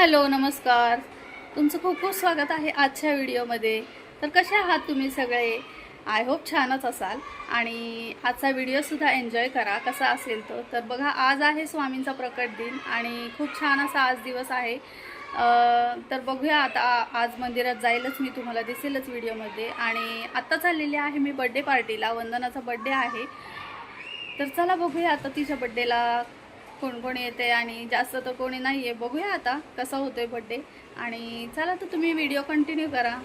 Hello नमस्कार. तुमचं खूप खूप स्वागत आहे आजच्या व्हिडिओमध्ये. तर कसे आहात तुम्ही सगळे? आय होप छानच असाल. आणि आजचा व्हिडिओसुद्धा एन्जॉय करा. कसा असेल तो? तर बघा आज आहे स्वामींचा प्रकट दिन आणि खूप छान असा आज दिवस आहे. तर बघूया आता आज मंदिरात जाईलच मी तुम्हाला दिसेलच व्हिडिओमध्ये. आणि आत्ता चाललेली आहे मी बड्डे पार्टीला वंदनाचा बड्डे आहे. तर चला बघूया आता तिच्या बड्डेला कोण कोण येते आणि जास्त तर कोणी नाही आहे बघूया आता कसा होतोय बड्डे आणि चला तर तुम्ही व्हिडिओ कंटिन्यू करा.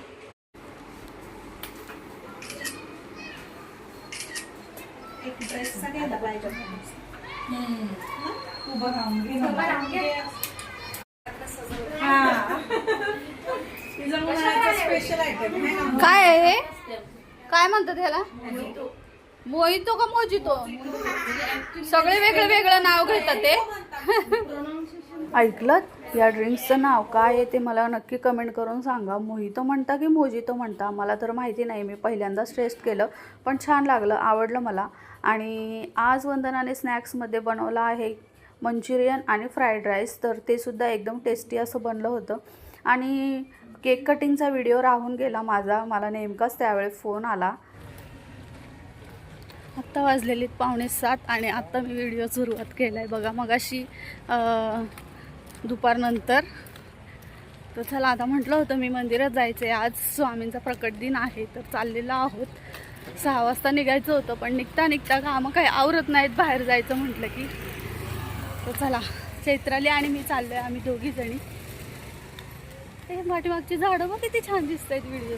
एक ड्रेस सगळ्यांना पाहिजे उभं राहून हा. काय आहे हे? काय म्हणतात ह्याला? मोहितो का मोजितो? सगळे वेगळं वेगळं नाव घेतात ते. ऐकलं? या ड्रिंक्सचं नाव काय आहे ते मला नक्की कमेंट करून सांगा. मोहितो म्हणता की मोजितो म्हणता? मला तर माहिती नाही मी पहिल्यांदाच टेस्ट केलं पण छान लागलं आवडलं मला. आणि आज वंदनाने स्नॅक्समध्ये बनवलं आहे मंचुरियन आणि फ्राईड राईस तर ते सुद्धा एकदम टेस्टी असं बनलं होतं. आणि केक कटिंगचा व्हिडिओ राहून गेला माझा. मला नेमकाच त्यावेळी फोन आला. आत्ता वाजलेलीत पावणे सात आणि आत्ता मी व्हिडिओ सुरुवात केला आहे बघा मगाशी दुपारनंतर तर चला आता म्हटलं होतं मी मंदिरात जायचं आहे आज स्वामींचा प्रकट दिन आहे तर चाललेलो आहोत. सहा वाजता निघायचं होतं पण निघता निघता कामं काही आवरत नाहीत. बाहेर जायचं म्हटलं की. तर चला चैत्राली आणि मी चाललो आहे आम्ही दोघी जणी. ते पाठीमागची झाडं बघ किती छान दिसत आहेत व्हिडिओ.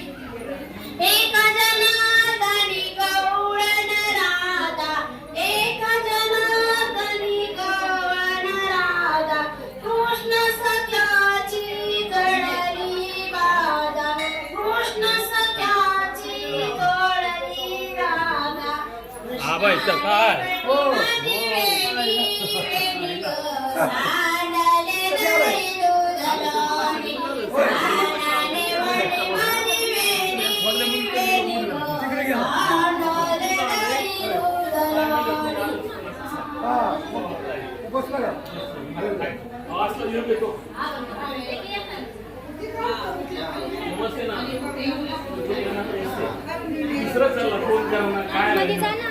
आबायचं काय? ना. दुसरं चालला फोन करणं काय?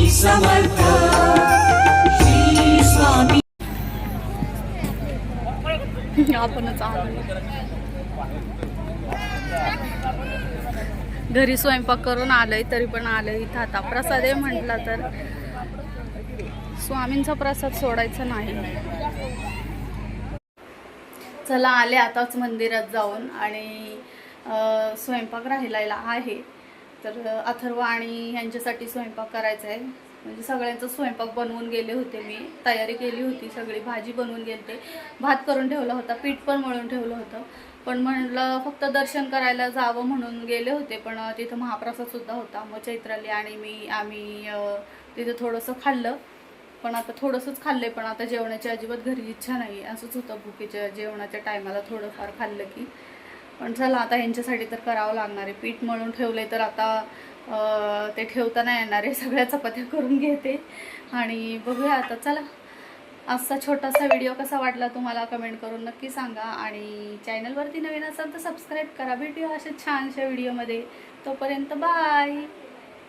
समर्थ. श्री स्वामी आपणच घरी स्वयंपाक करून आलोय तरी पण आलोय इथं. आता प्रसाद आहे म्हटला तर. स्वामींचा प्रसाद सोडायचा नाही. चला आले आताच मंदिरात जाऊन आणि स्वयंपाक राहिलेला आहे. तर अथर्व आणि यांच्यासाठी स्वयंपाक करायचा आहे. म्हणजे सगळ्यांचा स्वयंपाक बनवून गेले होते मी. तयारी केली होती सगळी भाजी बनवून गेलते. भात करून ठेवला होता पीठ पण मळून ठेवलं होतं. पण म्हटलं फक्त दर्शन करायला जावं म्हणून गेले होते पण तिथं महाप्रसादसुद्धा होता मग चैत्राली आणि मी आम्ही तिथं थोडंसं खाल्लं. पण आता थोडंसंच खाल्लं पण आता जेवणाची अजिबात घरी इच्छा नाही. असंच होतं भुकेच्या जेवणाच्या टायमाला थोडंफार खाल्लं की. पण चला आता ह्यांच्यासाठी तर करावं लागणार आहे. पीठ मळून ठेवलंय तर आता ते ठेवताना येणार आहे सगळ्या चपात्या करून घेते. आणि बघूया आता. चला. आजचा छोटासा व्हिडिओ कसा वाटला तुम्हाला कमेंट करून नक्की सांगा. आणि चॅनलवरती नवीन असाल तर सबस्क्राईब करा. भेटूया अशा छानशा व्हिडिओमध्ये तोपर्यंत बाय